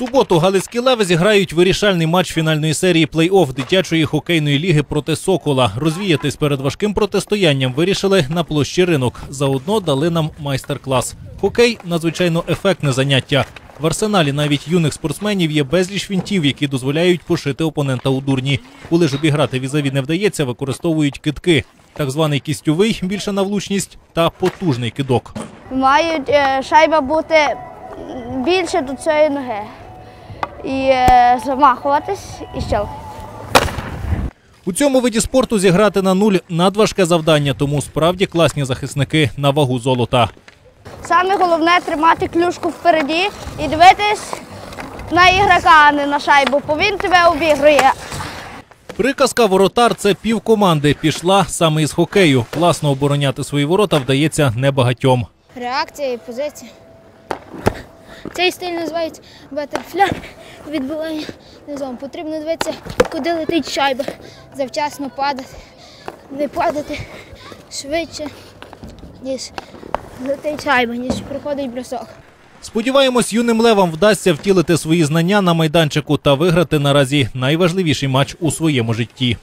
суботу галицькі леви зіграють вирішальний матч фінальної серії плей-офф дитячої хокейної ліги проти Сокола. Розвіятись перед важким протистоянням вирішили на площі ринок. Заодно дали нам майстер-клас. Хокей надзвичайно ефектне заняття. В арсеналі навіть юних спортсменів є безліч вінтів, які дозволяють пошити опонента у дурні. Коли ж обіграти візаві не вдається, використовують кидки. Так званий кістьовий більше на влучність та потужний кидок. Мають е, шайба бути більше до цієї ноги. І е, замахуватись і щелк. У цьому виді спорту зіграти на нуль надважке завдання, тому справді класні захисники на вагу золота. Саме головне тримати клюшку впереді і дивитись на ігрока, а не на шайбу, бо він тебе обігрує. Приказка воротар це пів команди. Пішла саме із хокею. Класно обороняти свої ворота вдається небагатьом. реакція і позиція. Цей стиль називається батерфляй, відбивання низом. Потрібно дивитися, куди летить шайба. Завчасно падати, не падати швидше, ніж летить шайба, ніж приходить бросок. Сподіваємось, юним левам вдасться втілити свої знання на майданчику та виграти наразі найважливіший матч у своєму житті.